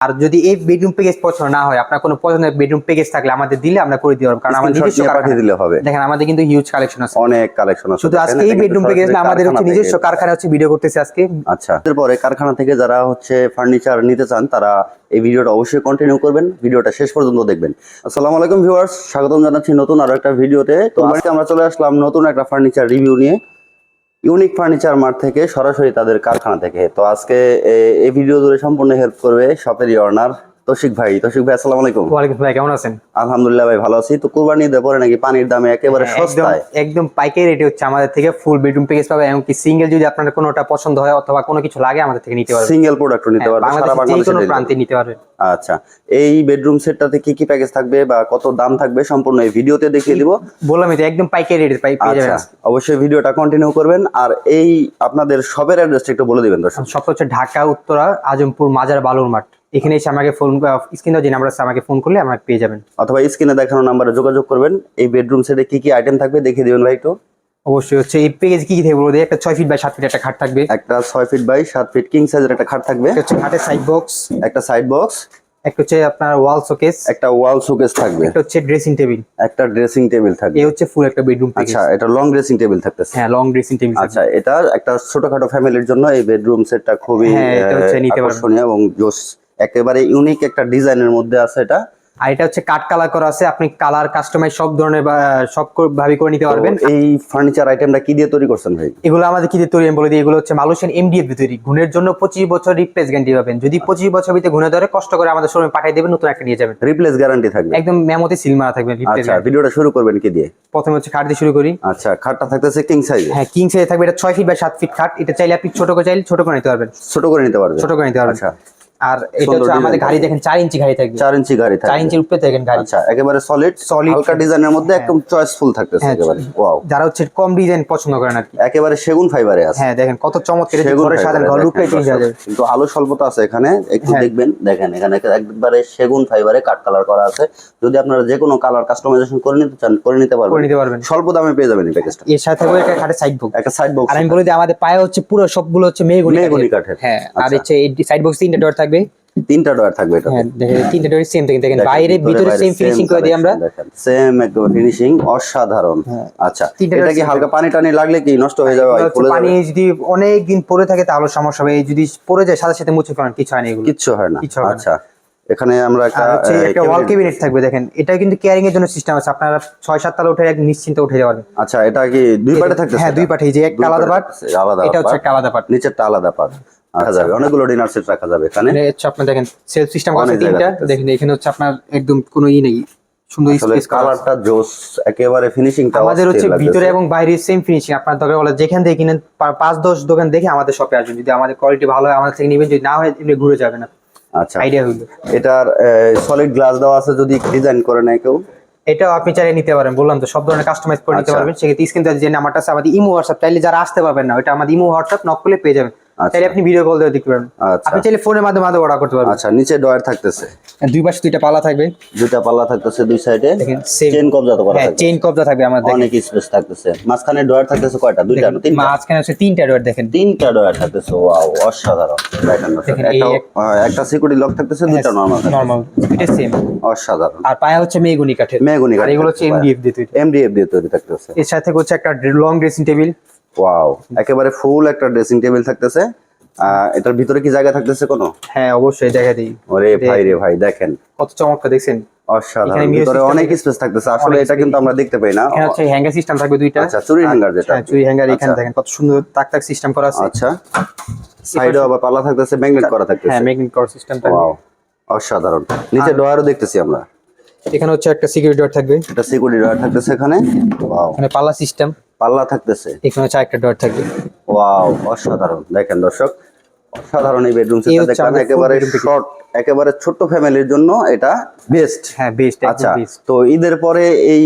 আর যদি এই bedroom package পছন্দ না হয় আপনার কোনো পছন্দের বেডরুম প্যাকেজ থাকলে আমাদের দিলে আমরা করে দিতে পারব কারণ আমাদের নিজস্ব পাঠিয়ে কারখানা। দিলে হবে। দেখেন আমাদের কিন্তু হিউজ কালেকশন আছে। অনেক কালেকশন আছে। শুধু আজকে এই বেডরুম প্যাকেজ না আমাদের হচ্ছে নিজস্ব কারখানা হচ্ছে ভিডিও করতেছে আজকে। আচ্ছা। এরপরে কারখানা থেকে যারা হচ্ছে ফার্নিচার নিতে চান তারা এই ভিডিওটা অবশ্যই কন্টিনিউ করবেন। ভিডিওটা শেষ পর্যন্ত দেখবেন। আসসালামু আলাইকুম ভিউয়ার্স স্বাগতম জানাচ্ছি নতুন আরও একটা ভিডিওতে। তো আজকে আমরা চলে আসলাম নতুন একটা ফার্নিচার রিভিউ নিয়ে। ইউনিক ফার্নিচার মার্ট থেকে সরাসরি তাদের কারখানা থেকে। তো আজকে এই ভিডিও জুড়ে সম্পূর্ণ হেল্প করবে শপের অনার তৌশিক ভাই তৌশিক ভাই আসসালামু আলাইকুম। ওয়ালাইকুম ভাই কেমন আছেন? আলহামদুলিল্লাহ ভাই ভালো আছি। তো কুরবানি ঈদের পরে নাকি পানির দামে একেবারে একদম সস্তায়? একদম পাইকারি রেটে হচ্ছে আমাদের থেকে ফুল বেডরুম প্যাকেজ পাবে এমনকি সিঙ্গেল যদি আপনার কোনোটা পছন্দ হয় অথবা কোনো কিছু লাগে আমাদের থেকে নিতে পারবেন। সিঙ্গেল প্রোডাক্ট নিতে পারবে সারা বাংলাদেশের যে বাংলাদেশে কোনো প্রান্তে নিতে পারবেন। আচ্ছা এই বেডরুম সেটটাতে কি কি প্যাকেজ থাকবে বা কত দাম থাকবে সম্পূর্ণ এই ভিডিওতে দেখিয়ে দিব। বললাম তো একদম পাইকারি রেটে পাই পেয়ে আচ্ছা যাবেন অবশ্যই ভিডিওটা কন্টিনিউ করবেন। আর এই আপনাদের শপের অ্যাড্রেসটা একটু বলে দিবেন দর্শক। সব হচ্ছে ঢাকা উত্তরা আজমপুর মাজার বালুর মাঠ এখানে এসে আমাকে ফোন স্ক্রিনে যে নাম্বার আছে আমাকে ফোন করলে আমাকে পেয়ে যাবেন। অথবা স্ক্রিনে দেখানো নাম্বারে যোগাযোগ করবেন। এই বেডরুম সেটে কি কি আইটেম থাকবে দেখিয়ে দিবেন ভাই একটু। অবশ্যই হচ্ছে এই প্যাকেজ কি কি থাকবে বলতে একটা ছয় ফিট বাই সাত ফিট একটা খাট থাকবে। একটা ছয় ফিট বাই সাত ফিট কিং সাইজের একটা খাট থাকবে। হচ্ছে খাটের সাইড বক্স একটা সাইড বক্স একটা হচ্ছে আপনার ওয়াল শোকেস একটা ওয়াল শোকেস থাকবে। একটা হচ্ছে ড্রেসিং টেবিল একটা ড্রেসিং টেবিল থাকবে। এই হচ্ছে ফুল একটা বেডরুম আচ্ছা এটা লং ড্রেসিং টেবিল থাকতেছে। হ্যাঁ লং ড্রেসিং টেবিল আচ্ছা এটা একটা ছোটখাটো ফ্যামিলির জন্য এই বেডরুম সেটটা খুবই হ্যাঁ, এটা হচ্ছে নিতে পারবেন। আকর্ষণীয় এবং জোস একেবারে ইউনিক একটা ডিজাইনের মধ্যে আছে এটা। আর এটা হচ্ছে কাট কালার করা আছে আপনি কালার কাস্টমাইজ সব ধরনের সব ভাবে করে নিতে পারবেন। এই ফার্নিচার আইটেমটা কি দিয়ে তৈরি করছেন ভাই? এগুলো আমাদের কি দিয়ে তৈরি আমি বলে দিই এগুলো হচ্ছে মালয়েশিয়ান এমডিএফ তৈরি। গুণের জন্য পঁচিশ বছর রিপ্লেস গ্যারান্টি পাবেন। যদি পঁচিশ বছর ভিতরে গুণে ধরে কষ্ট করে আমাদের শোরুমে পাঠিয়ে দেবেন নতুন একটা নিয়ে যাবেন। রিপ্লেস গ্যারান্টি থাকবে? একদম মেমোতে সিল মারা থাকবে রিপ্লেস আচ্ছা ভিডিওটা শুরু করবেন কি দিয়ে? প্রথমে হচ্ছে খাট দিয়ে শুরু করি। আচ্ছা খাটটা থাকতেছে কিং সাইজ হ্যাঁ কিং সাইজ থাকবে এটা ছয় ফিট বা সাত ফিট খাট। এটা চাইলে আপনি ছোট করে চাইলে ছোট করে নিতে পারবেন। ছোট করে নিতে পারবে ছোট করে নিতে পারবেন। আচ্ছা। আর এটা হচ্ছে আমাদের গাড়ি দেখেন চার ইঞ্চি গাড়ি থাকবে। চার ইঞ্চি গাড়ি থাকবে ইঞ্চির উপরে দেখেন গাড়ি। আচ্ছা একেবারে সলিড Solid। হালকা ডিজাইনের মধ্যে একদম চয়েসফুল থাকতেছে হ্যাঁ, একেবারে। ওয়াও যারা হচ্ছে কম ডিজাইন পছন্দ করেন আর কি। একেবারে সেগুন ফাইবারে আছে। হ্যাঁ দেখেন কত চমৎকার এটা সেগুন ঘরে সাজান ঘর লুকটাই চেঞ্জ হয়ে যাবে কিন্তু আলো স্বল্পতা আছে এখানে একটু হ্যাঁ। দেখবেন দেখেন এখানে একবারে সেগুন ফাইবারে কাট কালার করা আছে। যদি আপনারা যে কোনো কালার কাস্টমাইজেশন করে নিতে চান করে নিতে করে পারবেন নিতে পারবেন। স্বল্প দামে পেয়ে যাবেন এই প্যাকেজটা এর সাথে থাকবে একটা খাটের সাইড বক্স একটা সাইড বক্স আর আমি বলে দিই আমাদের পায়ে হচ্ছে পুরো সবগুলো হচ্ছে মেহগনি কাঠের। হ্যাঁ আর আচ্ছা। হচ্ছে এই সাইড বক্স তিনটা ডোর থাকবে? তিনটা ডয়ার থাকবে এটা হ্যাঁ তিনটা সেম দেখেন দেখেন বাইরে ভিতরে সেম ফিনিশিং করে দিই আমরা সেম একদম ফিনিশিং অসাধারণ। হ্যাঁ। আচ্ছা এটা কি হালকা পানি টানি লাগলে কি নষ্ট হয়ে যাবে? পানি যদি অনেক দিন পরে থাকে তাহলে সমস্যা হবে। যদি পরে যায় সাথে সাথে মুছে ফেলেন কিছু হয় না এগুলো। কিচ্ছু হয় না। আচ্ছা এখানে আমরা একটা ওয়াল ক্যাবিনেট থাকবে দেখেন। এটা কিন্তু কেয়ারিং এর জন্য সিস্টেম আছে। আপনারা ছয় সাত তলা উঠে এক নিশ্চিন্ত উঠে যাবেন। আচ্ছা এটা কি দুই পাটে থাকতেছে হ্যাঁ দুই এই যে একটা আলাদা পাটে এটা হচ্ছে একটা আলাদা পার্ট নিচেরটা আলাদা পার্ট রাখা যাবে। অনেকগুলো ডিনার সেট রাখা যাবে এখানে। হচ্ছে আপনার দেখেন সেলফ সিস্টেম আছে তিনটা। দেখেন এখানে হচ্ছে আপনার একদম কোনো ই নেই। সুন্দর স্পেস কালারটা জোস একেবারে ফিনিশিংটা আমাদের হচ্ছে ভিতরে এবং বাইরে সেম ফিনিশিং আপনার দরকার বলে যেখান থেকে কিনেন পাঁচ দশ দোকান দেখে আমাদের শপে আসবেন। যদি আমাদের কোয়ালিটি ভালো হয় আমাদের থেকে নেবেন। যদি না হয় এমনি ঘুরে যাবে না আচ্ছা। আইডিয়া হইল এটার সলিড গ্লাস দেওয়া আছে যদি ডিজাইন করে নেয় কেউ? এটাও আপনি চাইলে নিতে পারেন। বললাম তো সব ধরনের কাস্টমাইজ করে নিতে আচ্ছা। পারবেন। সেক্ষেত্রে স্ক্রিন যে নাম্বারটা আছে আমাদের ইমো হোয়াটসঅ্যাপ চাইলে যারা আসতে পারবেন না ওটা আমাদের ইমো হোয়াটসঅ্যাপ নক করলে পেয়ে যাবেন। আচ্ছা। চাইলে আপনি ভিডিও কল দিয়ে দেখতে পারবেন আচ্ছা। আপনি চাইলে ফোনের মাধ্যমে মাধ্যমে অর্ডার করতে পারবেন। আচ্ছা নিচে ডয়ার থাকতেছে। দুই পাশে দুইটা পালা থাকবে। দুইটা পাল্লা থাকতেছে দুই সাইডে চেন কবজা তো করা হ্যাঁ থাকবে। চেইন কবজা থাকবে আমাদের অনেক স্পেস থাকতেছে। মাঝখানে ডয়ার থাকতেছে কয়টা? দুইটা না তিনটা? মাঝখানে হচ্ছে তিনটা ডোর দেখেন। তিনটা ডয়ার থাকতেছে ওয়াও অসাধারণ। দেখেন একটা সিকিউরিটি লক থাকতেছে দুইটা নরমাল নরমাল এটা সেম অসাধারণ। আর পায়া হচ্ছে মেগুনি কাঠের। মেহগনি আর এগুলো হচ্ছে এমডিএফ দিয়ে তৈরি। এমডিএফ দিয়ে তৈরি থাকতেছে। এর সাথে হচ্ছে একটা লং ড্রেসিং টেবিল ওয়াও একেবারে ফুল একটা ড্রেসিং টেবিল থাকতেছে। এটার ভিতরে কি জায়গা থাকতেছে কোনো? হ্যাঁ অবশ্যই দেখা দিই ওরে ভাই রে ভাই দেখেন। কত চমৎকার দেখছেন। অসাধারণ এখানে ভিতরে অনেক স্পেস থাকতেছে। আসলে এটা কিন্তু আমরা দেখতে পাই না। এখানে হচ্ছে হ্যাঙ্গার সিস্টেম থাকবে দুইটা। আচ্ছা চুরি হ্যাঙ্গার যেটা। হ্যাঁ চুরি হ্যাঙ্গার এখানে আচ্ছা। দেখেন কত সুন্দর তাক তাক সিস্টেম করা আছে। আচ্ছা। সাইডে আবার পাল্লা থাকতেছে ম্যাগনেট করা থাকতেছে। হ্যাঁ ম্যাগনেট কর সিস্টেম থাকবে ওয়াও অসাধারণ। নিচে ডয়ারও দেখতেছি আমরা। এখানে হচ্ছে একটা সিকিউরিটি ডোর থাকবে। এটা সিকিউরিটি ডয়ার থাকতেছে এখানে। ওয়াও এখানে পাল্লা সিস্টেম পাল্লা থাকতেছে। এখানে হচ্ছে একটা ডোর থাকবে। ওয়াও অসাধারণ। দেখেন দর্শক অসাধারণ এই বেডরুম সেট সেটটা full একেবারে শর্ট একেবারে ছোট ফ্যামিলির জন্য এটা বেস্ট হ্যাঁ বেস্ট আচ্ছা তো ঈদের পরে এই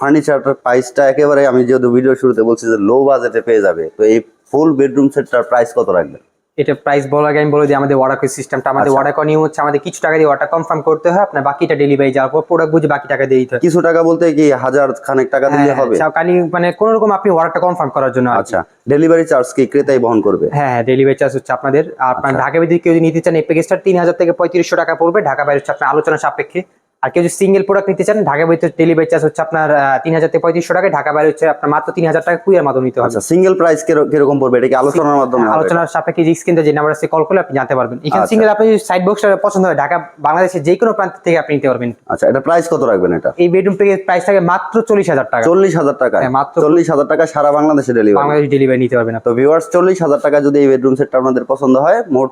ফার্নিচারটার প্রাইসটা একেবারে আমি যেহেতু ভিডিও শুরুতে বলছি যে লো বাজেটে পেয়ে যাবে তো এই ফুল বেডরুম সেটটার প্রাইস কত রাখবেন? এটা প্রাইস বলার আগে আমি বলে দিই আমাদের ওয়াটার সিস্টেমটা আমাদের আচ্ছা। ওয়াটার নিয়ম হচ্ছে আমাদের কিছু টাকা দিয়ে ওয়াটার কনফার্ম করতে হয় আপনার বাকিটা ডেলিভারি যাওয়ার পর প্রোডাক্ট বুঝে বাকি টাকা দিয়ে দিতে হয়। কিছু টাকা বলতে কি হাজার খানেক টাকা দিলে হ্যাঁ, হবে? কালি মানে কোন রকম আপনি অর্ডারটা কনফার্ম করার জন্য আচ্ছা ডেলিভারি চার্জ কি ক্রেতাই বহন করবে? হ্যাঁ হ্যাঁ ডেলিভারি চার্জ হচ্ছে আপনাদের আর আপনার আচ্ছা। ঢাকা ভিতরে কেউ যদি নিতে চান এই প্যাকেজটা তিন হাজার থেকে পঁয়ত্রিশশো টাকা পড়বে ঢাকা বাইরে হচ্ছে আপনার আলোচনা সাপেক্ষে। আর কেউ যদি সিঙ্গেল প্রোডাক্ট নিতে চান ঢাকা ভিতরে ডেলিভারি চার্জ হচ্ছে আপনার তিন হাজার থেকে পঁয়ত্রিশশো টাকা ঢাকা বাইরে হচ্ছে আপনার মাত্র তিন হাজার টাকা কুইয়ের মাধ্যমে নিতে হবে। আচ্ছা সিঙ্গেল প্রাইস কীরকম পড়বে? এটা কি আলোচনার মাধ্যমে হবে? আলোচনার সাপেক্ষে যে স্ক্রিনটা যে নাম্বার আছে কল করলে আপনি জানতে পারবেন। এখানে আচ্ছা। সিঙ্গেল আপনি যদি সাইড বক্সটা পছন্দ হয় ঢাকা বাংলাদেশের যে কোনো প্রান্ত থেকে আপনি নিতে পারবেন। আচ্ছা এটা প্রাইস কত রাখবেন এটা? এই বেডরুম প্যাকেজ প্রাইস থাকে মাত্র চল্লিশ হাজার টাকা। চল্লিশ হাজার টাকা হ্যাঁ, মাত্র। চল্লিশ হাজার টাকা সারা বাংলাদেশে ডেলিভারি বাংলাদেশ ডেলিভারি নিতে পারবেন তো ভিউয়ার্স চল্লিশ হাজার টাকা যদি এই বেডরুম সেটটা আপনাদের পছন্দ হয় মোট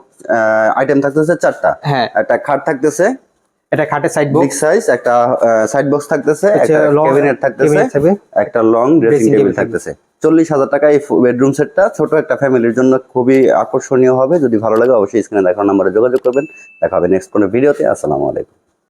আইটেম থাকতেছে চারটা। হ্যাঁ। একটা খাট থাকতেছে এটা খাটে সাইড বিগ বক্স সাইজ একটা সাইড বক্স থাকতেছে একটা ক্যাবিনেট থাকতেছে একটা লং ড্রেসিং টেবিল থাকতেছে। চল্লিশ হাজার টাকা এই বেডরুম সেটটা ছোট একটা ফ্যামিলির জন্য খুবই আকর্ষণীয় হবে। যদি ভালো লাগে অবশ্যই স্ক্রিনে দেখানো নাম্বারে যোগাযোগ করবেন। দেখা হবে নেক্সট কোনো ভিডিওতে আসসালামু আলাইকুম।